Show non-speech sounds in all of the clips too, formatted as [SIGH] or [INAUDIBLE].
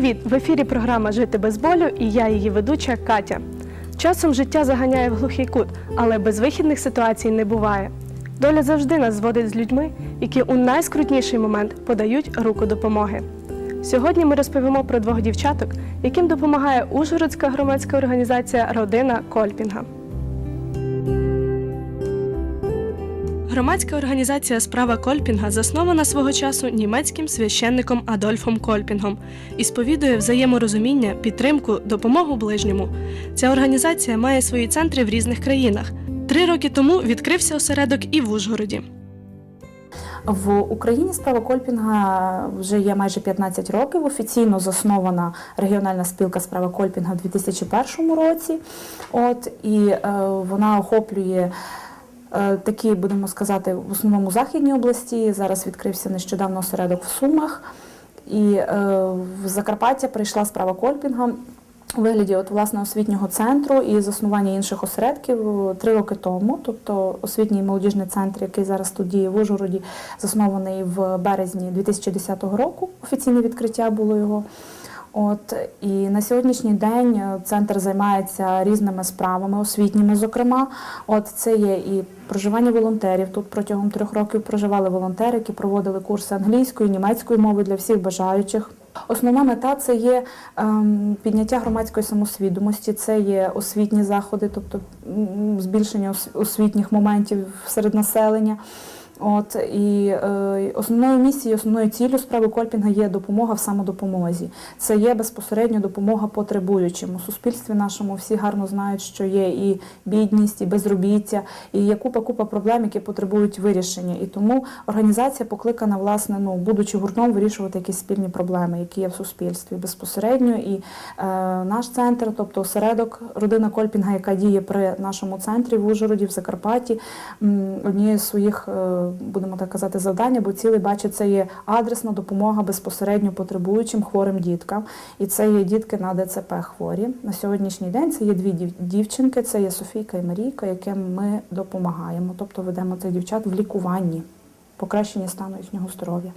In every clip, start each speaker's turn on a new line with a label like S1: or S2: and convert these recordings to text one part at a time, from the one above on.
S1: Привіт! В ефірі програма Жити без болю і я її ведуча Катя. Часом життя заганяє в глухий кут, але безвихідних ситуацій не буває. Доля завжди нас зводить з людьми, які у найскрутніший момент подають руку допомоги. Сьогодні ми розповімо про двох дівчаток, яким допомагає Ужгородська громадська організація Родина Кольпінга. Громадська організація Справа Кольпінга заснована свого часу німецьким священником Адольфом Кольпінгом і сповідує взаєморозуміння, підтримку, допомогу ближньому. Ця організація має свої центри в різних країнах. Три роки тому відкрився осередок і в Ужгороді.
S2: В Україні справа Кольпінга вже є майже 15 років. Офіційно заснована регіональна спілка справа Кольпінга в 2001 році. От і е, вона охоплює. Е, Такі, будемо сказати, в основному західній області. Зараз відкрився нещодавно осередок в Сумах. І е, в Закарпаття прийшла справа Кольпінга у вигляді от, власне освітнього центру і заснування інших осередків е, три роки тому. Тобто освітній молодіжний центр, який зараз тут діє в Ужгороді, заснований в березні 2010 року. Офіційне відкриття було його. От і на сьогоднішній день е, центр займається різними справами, освітніми, зокрема. От це є і проживання волонтерів. Тут протягом трьох років проживали волонтери, які проводили курси англійської, німецької мови для всіх бажаючих. Основна мета це є ем, підняття громадської самосвідомості, це є освітні заходи, тобто збільшення ос- освітніх моментів серед населення. От і е, основною місією, основною ціллю справи Кольпінга є допомога в самодопомозі. Це є безпосередньо допомога потребуючим. У суспільстві нашому всі гарно знають, що є і бідність, і безробіття, і є купа купа проблем, які потребують вирішення. І тому організація покликана, власне, ну будучи гуртом, вирішувати якісь спільні проблеми, які є в суспільстві безпосередньо. І е, наш центр, тобто осередок родина Кольпінга, яка діє при нашому центрі в Ужгороді, в Закарпатті, однією з своїх, е, будемо так казати, завдань, або цілей бачить, це є адресна допомога безпосередньо потребуючим хворим діткам. І це є дітки на ДЦП хворі. На сьогоднішній день це є дві дівчинки, це є Софійка і Марійка, яким ми допомагаємо, тобто ведемо цих дівчат в лікуванні. Покращення стану їхнього здоров'я.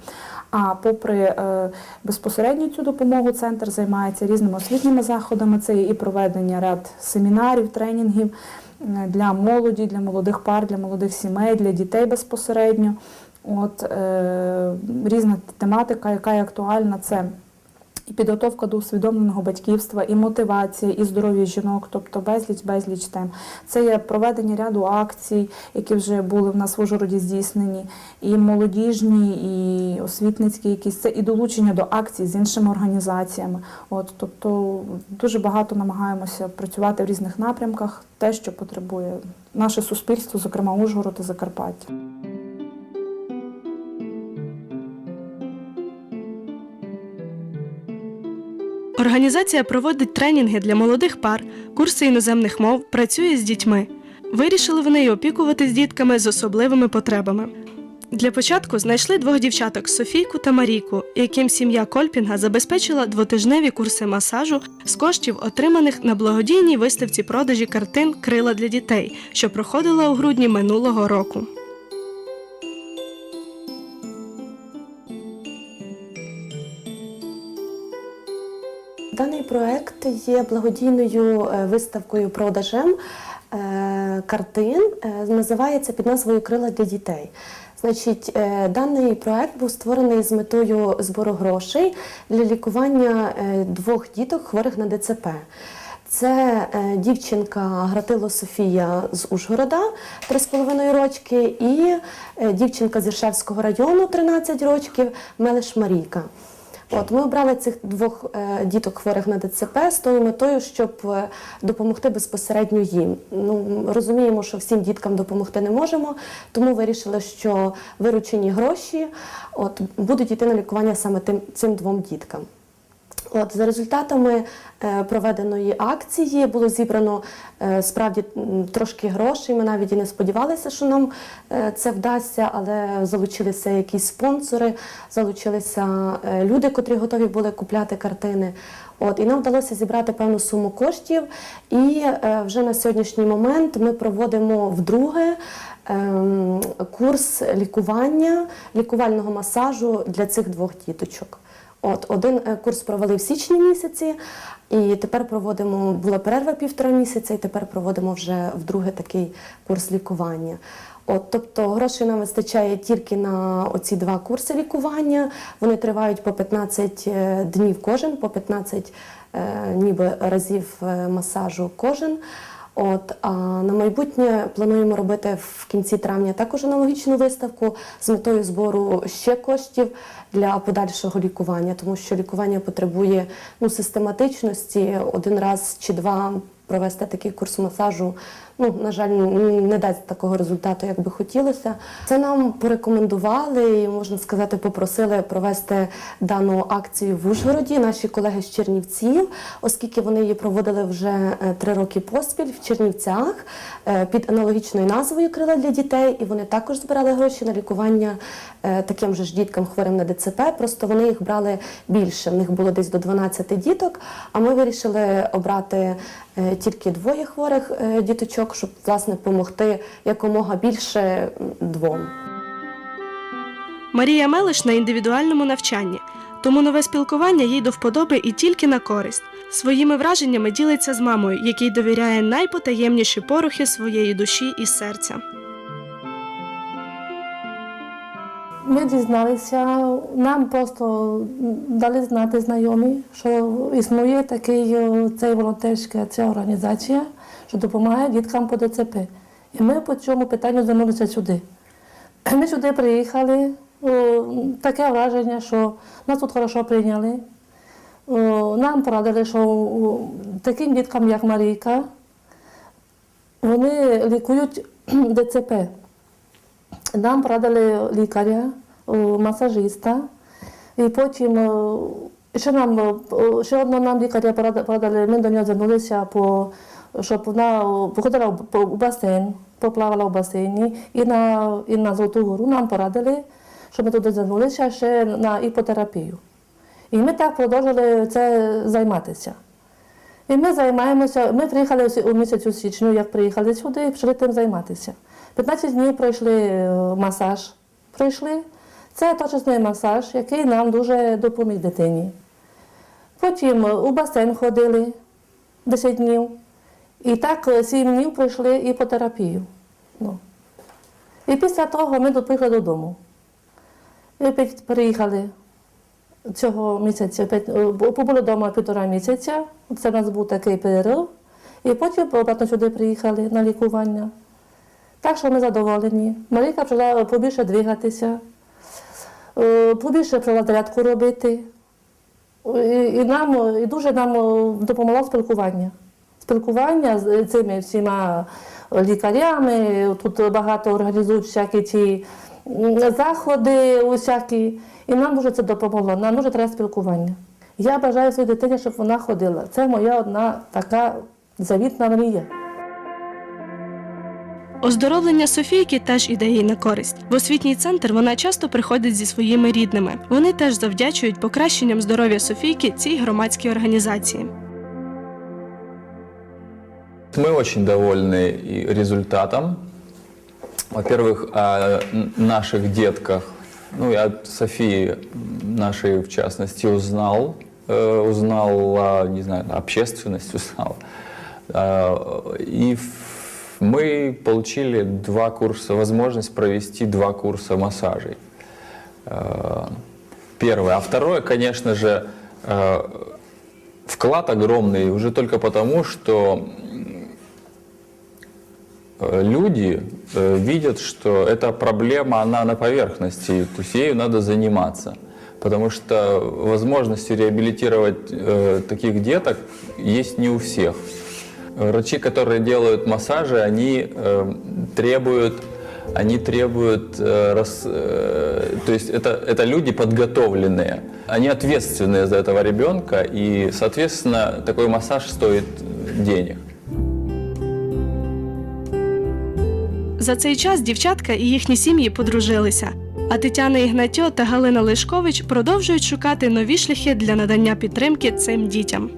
S2: А попри е, безпосередню цю допомогу, центр займається різними освітніми заходами. Це і проведення ряд семінарів, тренінгів для молоді, для молодих пар, для молодих сімей, для дітей безпосередньо. От е, різна тематика, яка є актуальна, це і підготовка до усвідомленого батьківства, і мотивація, і здоров'я жінок, тобто безліч, безліч тем. Це є проведення ряду акцій, які вже були в нас в Ужгороді здійснені, і молодіжні, і освітницькі якісь. Це і долучення до акцій з іншими організаціями. От, тобто дуже багато намагаємося працювати в різних напрямках, те, що потребує наше суспільство, зокрема Ужгород і Закарпаття.
S1: Організація проводить тренінги для молодих пар, курси іноземних мов, працює з дітьми. Вирішили вони й опікуватись дітками з особливими потребами. Для початку знайшли двох дівчаток Софійку та Марійку, яким сім'я Кольпінга забезпечила двотижневі курси масажу з коштів, отриманих на благодійній виставці продажі картин Крила для дітей, що проходила у грудні минулого року.
S3: Даний проект є благодійною е, виставкою продажем е, картин. Е, Називається під назвою Крила для дітей. Значить, даний проект був створений з метою збору грошей для лікування двох діток хворих на ДЦП. Це дівчинка Гратило Софія з Ужгорода 3,5 рочки, і дівчинка з Іршевського району 13 років Мелеш Марійка. От ми обрали цих двох е, діток хворих на ДЦП з тою метою, щоб е, допомогти безпосередньо їм. Ну розуміємо, що всім діткам допомогти не можемо, тому вирішили, що виручені гроші от будуть йти на лікування саме тим цим двом діткам. От за результатами е, проведеної акції було зібрано е, справді трошки грошей. Ми навіть і не сподівалися, що нам е, це вдасться, але залучилися якісь спонсори, залучилися люди, котрі готові були купляти картини. От і нам вдалося зібрати певну суму коштів. І вже на сьогоднішній момент ми проводимо вдруге. ем, Курс лікування, лікувального масажу для цих двох діточок. От один е, курс провели в січні місяці, і тепер проводимо була перерва півтора місяця, і тепер проводимо вже вдруге такий курс лікування. От, тобто грошей нам вистачає тільки на оці два курси лікування. Вони тривають по 15 е, днів кожен, по 15 е, ніби разів масажу кожен. От а на майбутнє плануємо робити в кінці травня також аналогічну виставку з метою збору ще коштів для подальшого лікування, тому що лікування потребує ну, систематичності один раз чи два провести такий курс масажу. Ну, на жаль, не дасть такого результату, як би хотілося. Це нам порекомендували і можна сказати, попросили провести дану акцію в Ужгороді. Наші колеги з Чернівців, оскільки вони її проводили вже е, три роки поспіль в Чернівцях е, під аналогічною назвою Крила для дітей, і вони також збирали гроші на лікування е, таким же ж діткам хворим на ДЦП. Просто вони їх брали більше. В них було десь до 12 діток. А ми вирішили обрати тільки двоє хворих е, діточок, щоб власне допомогти якомога більше двом.
S1: Марія Мелиш на індивідуальному навчанні, тому нове спілкування їй до вподоби і тільки на користь. Своїми враженнями ділиться з мамою, якій довіряє найпотаємніші порухи своєї душі і серця.
S4: Ми дізналися, нам просто дали знати знайомі, що існує такий цей волонтерська ця організація, що допомагає діткам по ДЦП. І ми по цьому питанню звернулися сюди. Ми сюди приїхали, о, таке враження, що нас тут хорошо прийняли. Нам порадили, що таким діткам, як Марійка, вони лікують [CLEARS THROAT] ДЦП. Нам порадили лікаря, масажиста, і потім ще нам ще одного нам лікаря порадили, ми до нього звернулися, щоб вона походила в- у басейн, поплавала в басейні і на, і на Золоту гору нам порадили, щоб ми туди звернулися ще на іпотерапію. І ми так продовжили це займатися. І ми займаємося. Ми приїхали у місяцю січню, як приїхали сюди, почали тим займатися. 15 днів пройшли е, масаж. Пройшли. Це точечний масаж, який нам дуже допоміг дитині. Потім е, у басейн ходили 10 днів. І так 7 днів пройшли іпотерапію. Ну. І після того ми приїхали додому. І приїхали цього місяця, е, побули вдома півтора місяця. Це у нас був такий перерив. І потім обратно сюди приїхали на лікування. Так що ми задоволені. Марійка почала побільше двигатися, е, побільше почала зарядку робити. І, і нам і дуже нам е, допомогло спілкування. Спілкування з цими всіма лікарями. Тут багато організують всякі ці заходи, усякі. І нам дуже це допомогло. Нам дуже треба спілкування. Я бажаю своїй дитині, щоб вона ходила. Це моя одна така завітна мрія.
S1: Оздоровлення Софійки теж іде їй на користь. В освітній центр вона часто приходить зі своїми рідними. Вони теж завдячують покращенням здоров'я Софійки цій громадській організації.
S5: Мы очень довольны и результатом. Во-первых, о н- наших детках, ну и от Софии нашей в частности узнал, э, узнала, не знаю, общественность узнала. Э, И в- мы получили два курса, возможность провести два курса массажей. Э, Первое. А второе, конечно же, э, вклад огромный уже только потому, что э, люди видят, что эта проблема, она на поверхности, то есть ею надо заниматься. Потому что возможности реабилитировать таких деток есть не у всех. Врачи, которые делают массажи, они э, требуют, они требуют, э, рас- э, то есть это, это люди подготовленные, они ответственные за этого ребенка, и, соответственно, такой массаж стоит денег.
S1: За цей час дівчатка і їхні сім'ї подружилися. А Тетяна Ігнатьо та Галина Лишкович продовжують шукати нові шляхи для надання підтримки цим дітям.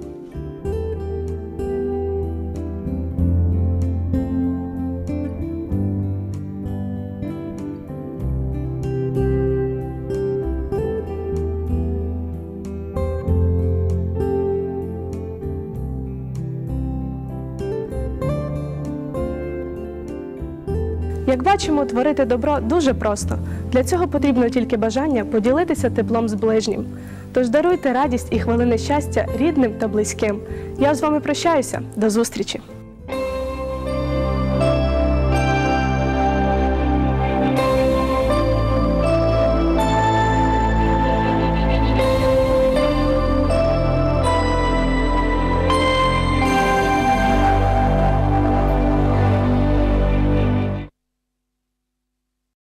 S1: Бачимо, творити добро дуже просто. Для цього потрібно тільки бажання поділитися теплом з ближнім. Тож даруйте радість і хвилини щастя рідним та близьким. Я з вами прощаюся. До зустрічі!